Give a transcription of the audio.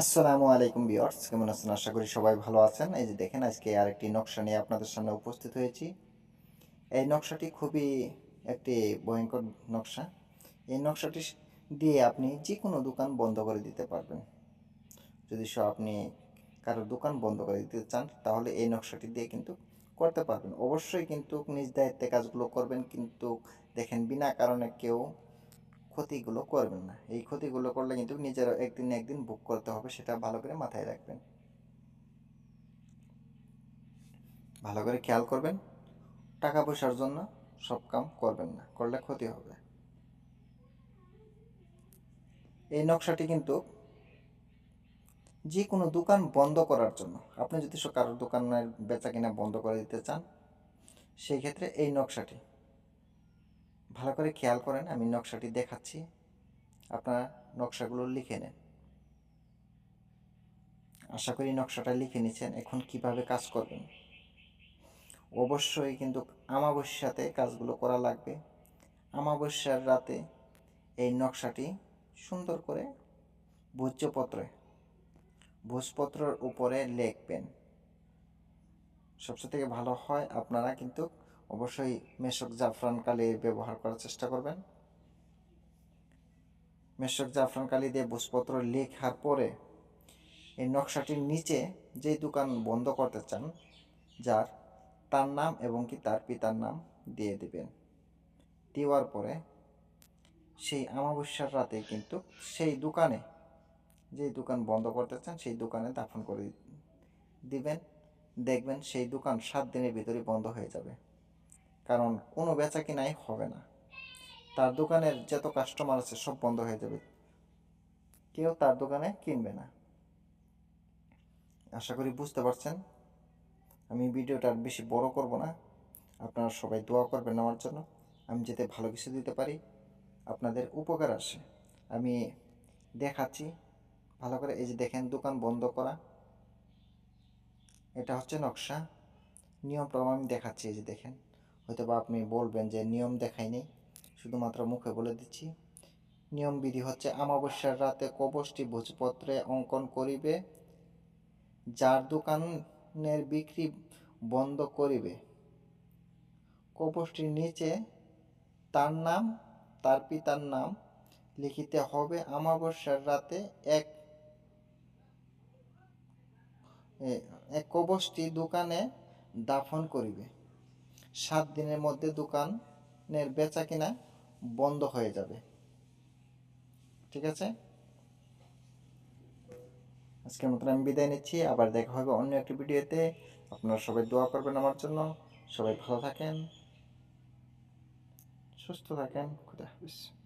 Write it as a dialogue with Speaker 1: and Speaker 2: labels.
Speaker 1: আসসালামু আলাইকুম বিয়ার্স কেমন আছেন? আশা করি সবাই ভালো আছেন। এই যে দেখেন, আজকে আরেকটি নকশা নিয়ে আপনাদের সামনে উপস্থিত হয়েছি। এই নকশাটি খুবই একটি ভয়ঙ্কর নকশা। এই নকশাটি দিয়ে আপনি যে কোনো দোকান বন্ধ করে দিতে পারবেন। যদি সব আপনি কারও দোকান বন্ধ করে দিতে চান, তাহলে এই নকশাটি দিয়ে কিন্তু করতে পারবেন। অবশ্যই কিন্তু নিজ দায়িত্বে কাজগুলো করবেন, কিন্তু দেখেন, বিনা কারণে কেউ ক্ষতিগুলো করবেন না। এই ক্ষতিগুলো করলে কিন্তু নিজের একদিন একদিন বুক করতে হবে, সেটা ভালো করে মাথায় রাখবেন। ভালো করে খেয়াল করবেন, টাকা পয়সার জন্য সব কাম করবেন না, করলে ক্ষতি হবে। এই নকশাটি কিন্তু যে কোনো দোকান বন্ধ করার জন্য, আপনি যদি কারোর দোকানের বেচা কিনা বন্ধ করে দিতে চান, সেই ক্ষেত্রে এই নকশাটি ভালো করে খেয়াল করেন, আমি নকশাটি দেখাচ্ছি। আপনারা নকশাগুলো লিখে নেন। আশা করি নকশাটা লিখে নিচ্ছেন এখন কীভাবে কাজ করবেন? অবশ্যই কিন্তু আমাবস্যাতে কাজগুলো করা লাগবে। আমাবস্যার রাতে এই নকশাটি সুন্দর করে ভোজ্যপত্রে, ভোজপত্রের উপরে লিখবেন। সবচেয়ে থেকে ভালো হয় আপনারা কিন্তু অবশ্যই মেশক জাফরান কালি ব্যবহার করার চেষ্টা করবেন। মেশক জাফরান কালি দিয়ে ভোজপত্র লেখার পরে এই নকশাটির নিচে যে দোকান বন্ধ করতে চান, যার তার নাম এবং কি তার পিতার নাম দিয়ে দেবেন। দেওয়ার পরে সেই অমাবস্যার রাতে কিন্তু সেই দোকানে যে দোকান বন্ধ করতে চান, সেই দোকানে দাফন করে দিবেন। দেখবেন সেই দোকান সাত দিনের ভিতরে বন্ধ হয়ে যাবে। কারণ কোনো বেচা কিনাই হবে না। তার দোকানের যত কাস্টমার আছে সব বন্ধ হয়ে যাবে। কেউ তার দোকানে কিনবে না। আশা করি বুঝতে পারছেন। আমি ভিডিওটা আর বেশি বড় করব না। আপনারা সবাই দোয়া করবেন আমার জন্য। আমি যাতে ভালো কিছু দিতে পারি, আপনাদের উপকার আসে। আমি দেখাচ্ছি। ভালো করে এই যে দেখেন দোকান বন্ধ করা। এটা হচ্ছে নকশা। নিয়মটা আমি দেখাচ্ছি এই যে দেখেন। হয়তো বা আপনি বলবেন যে নিয়ম দেখাই নেই, শুধুমাত্র মুখে বলে দিচ্ছি। নিয়ম বিধি হচ্ছে অমাবস্যার রাতে কবচটি ভোজপত্রে অঙ্কন করিবে, যার দোকানের বিক্রি বন্ধ করিবে। কবচটির নিচে তার নাম, তার পিতার নাম লিখিতে হবে, অমাবস্যার রাতে এক এক কবচটি দোকানে দাফন করিবে। সাত দিনের মধ্যে দোকানের বেচা কিনা বন্ধ হয়ে যাবে। ঠিক আছে? আজকের মতন আমি বিদায় নিচ্ছি। আবার দেখা হবে অন্য একটি ভিডিওতে। আপনারা সবাই দোয়া করবেন আমার জন্য। সবাই ভালো থাকেন। সুস্থ থাকেন। খুদা হাফিজ।